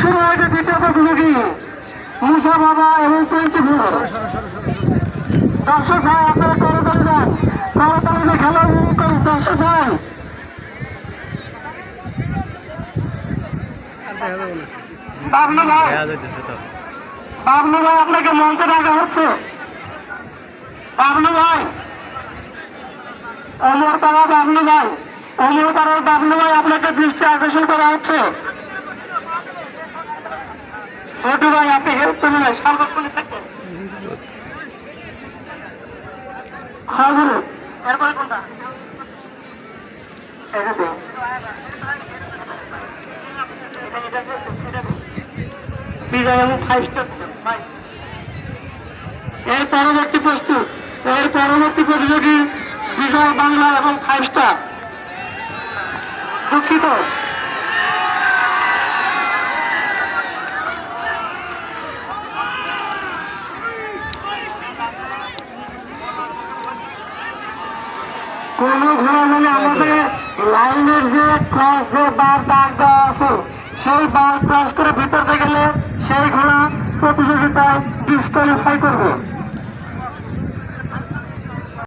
শুরু হয়েছে দ্বিতীয় প্রতিযোগী মুসা বাবা এবং টোয়েন্টি দর্শক ভাই আপনারা দেন খেলা উপভোগ করুন দর্শক ভাই ভাই বাবলু ভাই আপনাকে মঞ্চে ডাকা হচ্ছে বাবলু ভাই অমর পাড়া বাবলু ভাই অমর পাড়ার বাবলু ভাই, আপনাকে দৃষ্টি আকর্ষণ করা হচ্ছে। ছোটু ভাই, আপনি হেল্প করুন না সার্বক্ষণিক থাকবেন হ্যাঁ এর পরবর্তী প্রস্তুত, এর পরবর্তী প্রতিযোগী বিজয় বাংলা এবং ফাইভ স্টার দুঃখিত। কোন ধরনের আমাদের লাইনের যে ক্রস যে বার দাগ দেওয়া আছে, সেই বার ক্রস করে ভিতরতে গেলে সেই ঘোড়া প্রতিযোগিতায় ডিসকোয়ালিফাই করবে।